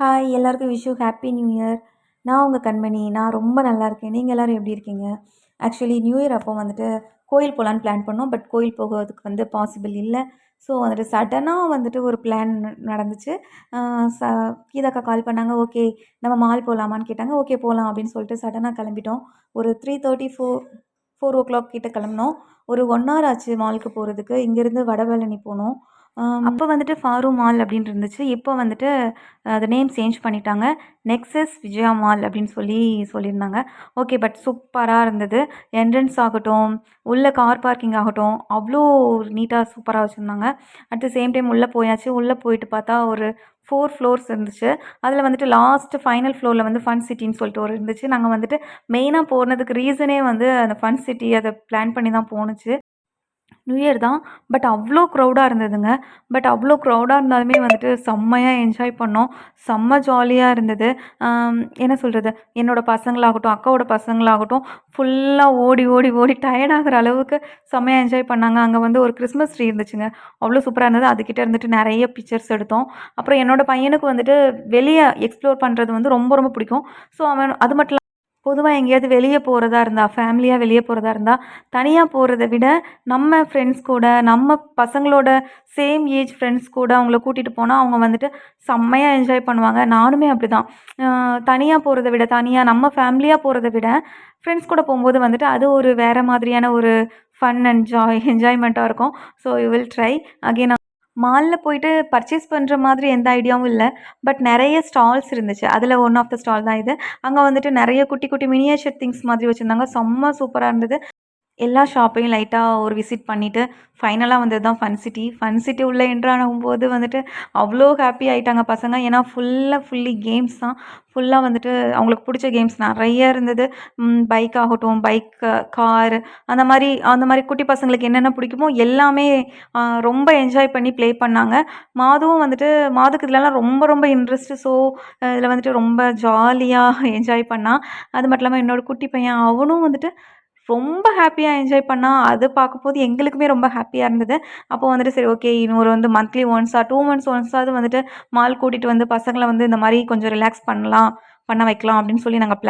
Hi எல்லாருக்கும் wish you happy new year நான் உங்கள் கண்மணி. நான் ரொம்ப நல்லா இருக்கேன். நீங்கள் எல்லோரும் எப்படி இருக்கீங்க? ஆக்சுவலி நியூ இயர் அப்போ வந்துட்டு கோயில் போகலான்னு பிளான் பண்ணோம். பட் கோயில் போகிறதுக்கு வந்து பாசிபிள் இல்லை. ஸோ வந்துட்டு சடனாக வந்துட்டு ஒரு பிளான் நடந்துச்சு. ச கீதாக்கா கால் பண்ணாங்க. ஓகே நம்ம மால் போகலாமான்னு கேட்டாங்க. ஓகே போகலாம் அப்படின்னு சொல்லிட்டு சடனாக கிளம்பிட்டோம். ஒரு three thirty four four o'clock கிட்டே கிளம்புனோம். ஒரு ஒன் ஹவர் ஆச்சு மாலுக்கு போகிறதுக்கு இங்கேருந்து வடபழனி போனோம். அப்போ வந்துட்டு ஃபாரூ மால் அப்படின்னு இருந்துச்சு. இப்போ வந்துட்டு அது நேம் சேஞ்ச் பண்ணிட்டாங்க. நெக்ஸஸ் விஜயா மால் அப்படின்னு சொல்லி சொல்லியிருந்தாங்க. ஓகே பட் சூப்பராக இருந்தது. என்ட்ரன்ஸ் ஆகட்டும் உள்ளே கார் பார்க்கிங் ஆகட்டும் அவ்வளோ நீட்டாக சூப்பராக வச்சுருந்தாங்க. அட் த சேம் டைம் உள்ளே போயாச்சு. உள்ளே போயிட்டு பார்த்தா ஒரு ஃபோர் ஃப்ளோர்ஸ் இருந்துச்சு. அதில் வந்துட்டு லாஸ்ட்டு ஃபைனல் ஃப்ளோரில் வந்து ஃபன் சிட்டின்னு சொல்லிட்டு ஒரு இருந்துச்சு. நாங்கள் வந்துட்டு மெயினாக போனதுக்கு ரீசனே வந்து அந்த ஃபன் சிட்டி அதை பிளான் பண்ணி தான் போணுச்சு. நியூ இயர் தான். பட் அவ்வளோ க்ரௌடாக இருந்ததுங்க. பட் அவ்வளோ க்ரௌடாக இருந்தாலுமே வந்துட்டு செம்மையாக என்ஜாய் பண்ணோம். செம்ம ஜாலியாக இருந்தது. என்ன சொல்கிறது என்னோடய பசங்களாகட்டும் அக்காவோட பசங்களாகட்டும் ஃபுல்லாக ஓடி ஓடி ஓடி டயர்டாகிற அளவுக்கு செம்மையாக என்ஜாய் பண்ணாங்க. அங்கே வந்து ஒரு கிறிஸ்மஸ் ட்ரீ இருந்துச்சுங்க. அவ்வளோ சூப்பராக இருந்தது. அதுக்கிட்ட இருந்துட்டு நிறைய பிக்சர்ஸ் எடுத்தோம். அப்புறம் என்னோடய பையனுக்கு வந்துட்டு வெளியே எக்ஸ்ப்ளோர் பண்ணுறது வந்து ரொம்ப ரொம்ப பிடிக்கும். ஸோ அவன் அது மட்டும் பொதுவாக எங்கேயாவது வெளியே போகிறதா இருந்தால் ஃபேமிலியாக வெளியே போகிறதா இருந்தால் தனியாக போகிறத விட நம்ம ஃப்ரெண்ட்ஸ் கூட நம்ம பசங்களோட சேம் ஏஜ் ஃப்ரெண்ட்ஸ் கூட அவங்கள கூட்டிகிட்டு போனால் அவங்க வந்துட்டு செம்மையாக என்ஜாய் பண்ணுவாங்க. நானுமே அப்படி தான் தனியாக போகிறத விட தனியாக நம்ம ஃபேமிலியாக போகிறத விட ஃப்ரெண்ட்ஸ் கூட போகும்போது வந்துட்டு அது ஒரு வேறு மாதிரியான ஒரு ஃபன் அண்ட் ஜாய் என்ஜாய்மெண்ட்டாக இருக்கும். So you will try again மாலில் போயிட்டு பர்ச்சேஸ் பண்ணுற மாதிரி எந்த ஐடியாவும் இல்லை. பட் நிறைய ஸ்டால்ஸ் இருந்துச்சு. அதில் ஒன் ஆஃப் த ஸ்டால் தான் இது. அங்கே வந்துட்டு நிறைய குட்டி குட்டி மினியேச்சர் திங்ஸ் மாதிரி வச்சுருந்தாங்க. செம்ம சூப்பராக இருந்தது. எல்லா ஷாப்பையும் லைட்டாக ஒரு விசிட் பண்ணிவிட்டு ஃபைனலாக வந்தது தான் ஃபன் சிட்டி ஃபன் சிட்டி உள்ளே என்ட்ரானும் போது வந்துட்டு அவ்வளோ ஹாப்பி ஆகிட்டாங்க பசங்க. ஏன்னா ஃபுல்லாக ஃபுல்லி கேம்ஸ் தான். ஃபுல்லாக வந்துட்டு அவங்களுக்கு பிடிச்ச கேம்ஸ் நிறைய இருந்தது. பைக் ஆகட்டும் பைக் கார் அந்த மாதிரி அந்த மாதிரி குட்டி பசங்களுக்கு என்னென்ன பிடிக்குமோ எல்லாமே ரொம்ப என்ஜாய் பண்ணி ப்ளே பண்ணாங்க. மாதுவும் வந்துட்டு மாதுக்கு இதிலலாம் ரொம்ப ரொம்ப இன்ட்ரெஸ்ட்டு ஸோ இதில் வந்துட்டு ரொம்ப ஜாலியாக என்ஜாய் பண்ணான் அது மட்டும் இல்லாமல் என்னோடய குட்டி பையன் அவனும் வந்துட்டு ரொம்ப ஹாப்பியாக என்ஜாய் பண்ணால் அது பார்க்கும்போது எங்களுக்குமே ரொம்ப ஹாப்பியாக இருந்தது. அப்போ வந்துட்டு சரி ஓகே இன்னொரு வந்து மந்த்லி ஒன்ஸாக டூ மந்த்ஸ் ஒன்ஸாவது வந்துட்டு மால் கூட்டிகிட்டு வந்து பசங்களை வந்து இந்த மாதிரி கொஞ்சம் ரிலாக்ஸ் பண்ணலாம் பண்ண வைக்கலாம் அப்படின்னு சொல்லி நாங்கள் பிளான்